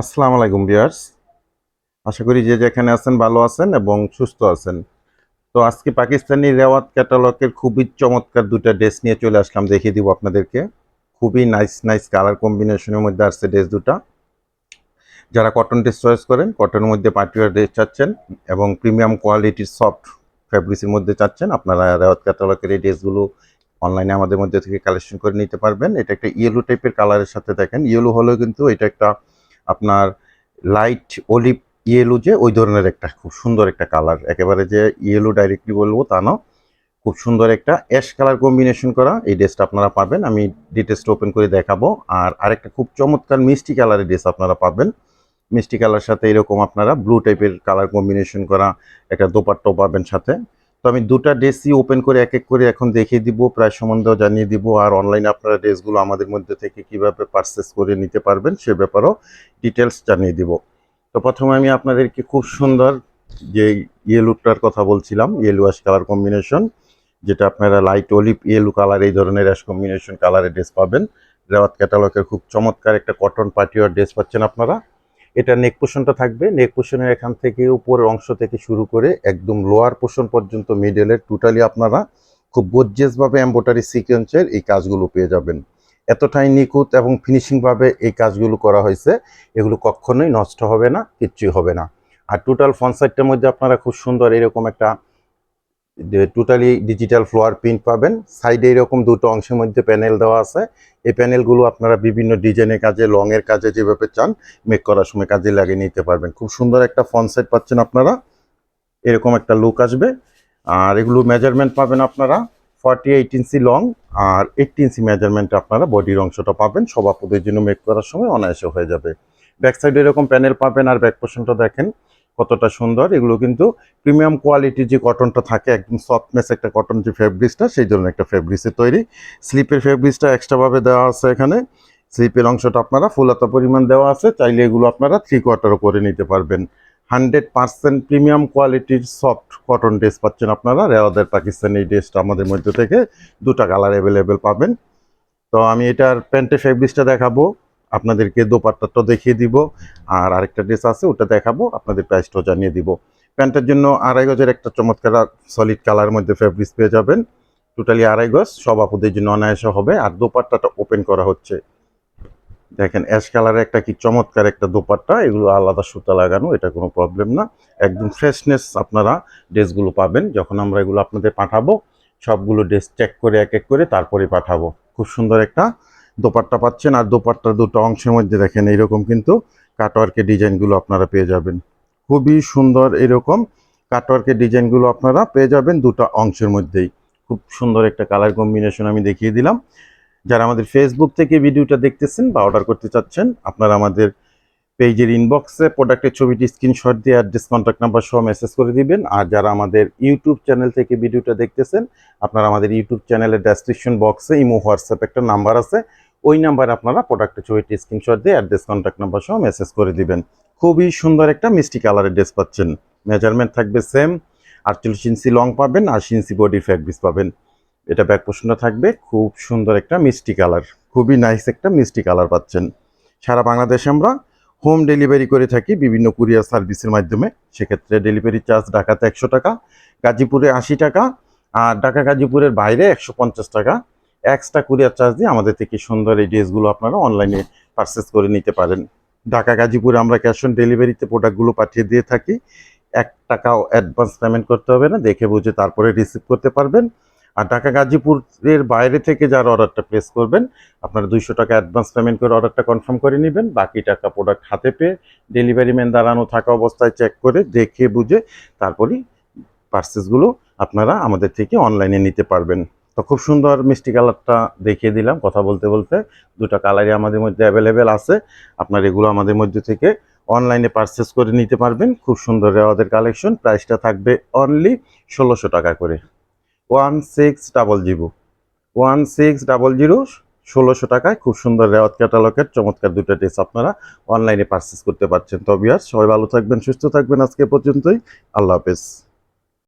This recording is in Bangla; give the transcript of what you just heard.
আসসালামু আলাইকুম বিয়ার্স আশা করি যে যেখানে আছেন ভালো আছেন এবং সুস্থ আছেন। তো আজকে পাকিস্তানি রেওয়াত ক্যাটালগের খুবই চমৎকার দুটা ড্রেস নিয়ে চলে আসলাম, দেখিয়ে দিব আপনাদেরকে। খুবই নাইস নাইস কালার কম্বিনেশনের মধ্যে আসছে ড্রেস দুটা। যারা কটন ড্রেস চয়েস করেন কটনের মধ্যে পার্টিওয়ার ড্রেস চাচ্ছেন এবং প্রিমিয়াম কোয়ালিটির সফট ফ্যাব্রিক্সের মধ্যে চাচ্ছেন, আপনারা রেওয়াত ক্যাটালগের এই ড্রেসগুলো অনলাইনে আমাদের মধ্যে থেকে কালেকশন করে নিতে পারবেন। এটা একটা ইয়েলো টাইপের কালারের সাথে দেখেন। ইয়েলো হলেও কিন্তু এটা একটা আপনার লাইট অলিভ ইয়েলো যে ওই ধরনের একটা খুব সুন্দর একটা কালার একেবারে যে ইয়েলো ডাইরেক্টলি বলব তা না। খুব সুন্দর একটা অ্যাশ কালার কম্বিনেশন করা। এই ড্রেসটা আপনারা পাবেন। আমি ডিটেলসটা ওপেন করে দেখাবো। আর আরেকটা খুব চমৎকার মিষ্টি কালারের ড্রেস আপনারা পাবেন। মিষ্টি কালার সাথে এরকম আপনারা ব্লু টাইপের কালার কম্বিনেশন করা একটা দোপাট্টাও পাবেন সাথে। তো আমি দুটা ড্রেসই ওপেন করে এক এক করে এখন দেখিয়ে দিব, প্রায় সম্বন্ধেও জানিয়ে দিব, আর অনলাইনে আপনারা ড্রেসগুলো আমাদের মধ্যে থেকে কীভাবে পারচেস করে নিতে পারবেন সে ব্যাপারেও ডিটেলস জানিয়ে দিব। তো প্রথমে আমি আপনাদেরকে খুব সুন্দর যে ইয়েলুটার কথা বলছিলাম ইয়েলো অ্যাশ কালার কম্বিনেশন যেটা আপনারা লাইট অলিভ ইয়েলো কালার এই ধরনের অ্যাশ কম্বিনেশন কালারের ড্রেস পাবেন। রেওয়াত ক্যাটালগের খুব চমৎকার একটা কটন পার্টিওয়ার ড্রেস পাচ্ছেন আপনারা। এটা নেক পোষণটা থাকবে। নেক পোষণের এখান থেকে উপরের অংশ থেকে শুরু করে একদম লোয়ার পোষণ পর্যন্ত মিডলের টোটালি আপনারা খুব গর্জিয়াসভাবে এম্বোটারি সিকোয়েন্সের এই কাজগুলো পেয়ে যাবেন। এতটাই নিখুঁত এবং ফিনিশিংভাবে এই কাজগুলো করা হয়েছে। এগুলো কখনোই নষ্ট হবে না, কিচ্ছুই হবে না। আর টোটাল ফন সাইডটার মধ্যে আপনারা খুব সুন্দর এরকম একটা টোটালি ডিজিটাল ফ্লোয়ার প্রিন্ট পাবেন। সাইডে এরকম দুটো অংশের মধ্যে প্যানেল দেওয়া আছে। এই প্যানেলগুলো আপনারা বিভিন্ন ডিজাইনের কাজে লংয়ের কাজে যেভাবে চান মেক করার সময় কাজে লাগিয়ে নিতে পারবেন। খুব সুন্দর একটা ফ্রন্ট সাইড পাচ্ছেন আপনারা। এরকম একটা লুক আসবে। আর এগুলো মেজারমেন্ট পাবেন আপনারা। ফর্টি এইট ইঞ্চি লং আর এইট ইঞ্চি মেজারমেন্ট আপনারা বডির অংশটা পাবেন। সভাপতির জন্য মেক করার সময় অনায়াসে হয়ে যাবে। ব্যাক সাইডে এরকম প্যানেল পাবেন। আর ব্যাক পোর্শনটা দেখেন। কতটা সুন্দর, এগুলো কিন্তু প্রিমিয়াম কোয়ালিটি যে কটনটা থাকে, একদম সফটনেস একটা কটন যে ফেব্রিক্সটা সেই ধরনের একটা ফেব্রিক্সের তৈরি। স্লিপের ফেব্রিক্সটা এক্সট্রাভাবে দেওয়া আছে এখানে। স্লিপের অংশটা আপনারা ফুলাতা পরিমাণ দেওয়া আছে, চাইলে এগুলো আপনারা থ্রি কোয়ার্টারও করে নিতে পারবেন। হান্ড্রেড পার্সেন্ট প্রিমিয়াম কোয়ালিটির সফট কটন ড্রেস পাচ্ছেন আপনারা। রেওয়াদের পাকিস্তানি এই ড্রেসটা আমাদের মধ্যে থেকে দুটা কালার অ্যাভেলেবেল পাবেন। তো আমি এটার প্যান্টের ফেব্রিক্সটা দেখাবো। আপনাদেরকে দোপাট্টাটা দেখিয়ে দিব। আর আরেকটা ড্রেস আছে, ওটা দেখাবো, আপনাদের প্রাইসটাও জানিয়ে দিব। প্যান্টের জন্য আড়াই গজের একটা চমৎকার সলিড কালার মধ্যে ফেব্রিক্স পেয়ে যাবেন। টোটালি আড়াই গজ, সব আপুদের জন্য অনায়াসে হবে। আর দোপাট্টাটা ওপেন করা হচ্ছে। দেখেন অ্যাশ কালারের একটা কি চমৎকার একটা দোপাট্টা, এগুলো আলাদা সুতা লাগানো, এটা কোনো প্রবলেম না। একদম ফ্রেশনেস আপনারা ড্রেসগুলো পাবেন। যখন আমরা এগুলো আপনাদের পাঠাবো, সবগুলো ড্রেস চেক করে এক এক করে তারপরে পাঠাবো। খুব সুন্দর একটা দোপাট্টা পাচ্ছেন আর দোপাট্টার দুটো অংশের মধ্যে দেখেন এইরকম কিন্তু কাটওয়ার্কের ডিজাইনগুলো আপনারা পেয়ে যাবেন। খুবই সুন্দর এরকম কাটওয়ার্কের ডিজাইনগুলো আপনারা পেয়ে যাবেন দুটো অংশের মধ্যেই। খুব সুন্দর একটা কালার কম্বিনেশন আমি দেখিয়ে দিলাম। যারা আমাদের ফেসবুক থেকে ভিডিওটা দেখতেছেন বা অর্ডার করতে চাচ্ছেন, আপনারা আমাদের পেজের ইনবক্সে প্রোডাক্টের ছবিটি স্ক্রিনশট দিয়ে অ্যাড্রেস কন্ট্যাক্ট নাম্বার সহ মেসেজ করে দিবেন। আর যারা আমাদের ইউটিউব চ্যানেল থেকে ভিডিওটা দেখতেছেন, আপনারা আমাদের ইউটিউব চ্যানেলের ডেসক্রিপশন বক্সে ইমো হোয়াটসঅ্যাপ একটা নাম্বার আছে। ওই নাম্বারে আপনারা প্রোডাক্টের ছবিটি স্ক্রিনশট দিয়ে অ্যাড্রেস কন্ট্যাক্ট নাম্বার সহ মেসেজ করে দিবেন। খুবই সুন্দর একটা মিষ্টি কালারের ড্রেস পাচ্ছেন। মেজারমেন্ট থাকবে সেম আটচল্লিশ ইঞ্চি লং পাবেন, আশি ইঞ্চি বডি ফ্যাব্রিক্স পাবেন। এটা ব্যাক পোষণটা থাকবে, খুব সুন্দর একটা মিষ্টি কালার খুবই নাইস একটা মিষ্টি কালার পাচ্ছেন। সারা বাংলাদেশে আমরা হোম ডেলিভারি করে থাকি বিভিন্ন কুরিয়ার সার্ভিসের মাধ্যমে। সেক্ষেত্রে ডেলিভারি চার্জ ঢাকাতে একশো টাকা, গাজীপুরে আশি টাকা, আর ঢাকা গাজীপুরের বাইরে একশো পঞ্চাশ টাকা। এক্সট্রা কুরিয়ার চার্জ দিয়ে আমাদের থেকে সুন্দর এই ড্রেসগুলো আপনারা অনলাইনে পারচেস করে নিতে পারেন। ঢাকা, গাজীপুরে আমরা ক্যাশ অন ডেলিভারিতে প্রোডাক্টগুলো পাঠিয়ে দিয়ে থাকি। এক টাকাও অ্যাডভান্স পেমেন্ট করতে হবে না, দেখে বুঝে তারপরে রিসিভ করতে পারবেন। আর ঢাকা, গাজীপুরের বাইরে থেকে যারা অর্ডারটা প্লেস করবেন, আপনারা দুইশো টাকা অ্যাডভান্স পেমেন্ট করে অর্ডারটা কনফার্ম করে নেবেন। বাকি টাকা প্রোডাক্ট হাতে পেয়ে ডেলিভারি ম্যান দাঁড়ানো থাকা অবস্থায় চেক করে দেখে বুঝে তারপরই পার্সেসগুলো আপনারা আমাদের থেকে অনলাইনে নিতে পারবেন। তো খুব সুন্দর মিষ্টি কালারটা দেখিয়ে দিলাম, কথা বলতে বলতে। দুটো কালারই আমাদের মধ্যে অ্যাভেলেবেল আছে। আপনার এগুলো আমাদের মধ্যে থেকে অনলাইনে পারচেস করে নিতে পারবেন। খুব সুন্দর রেওয়াদের কালেকশন প্রাইসটা থাকবে অনলি ষোলোশো টাকা করে। One six double zero one six double zero ষোলোশো টাকায় খুব সুন্দর রেওয়াত ক্যাটালগের চমৎকার দুটো ড্রেস আপনারা অনলাইনে পারচেস করতে পারছেন। তো আর সবাই ভালো থাকবেন, সুস্থ থাকবেন আজকে পর্যন্তই। আল্লাহ হাফেজ।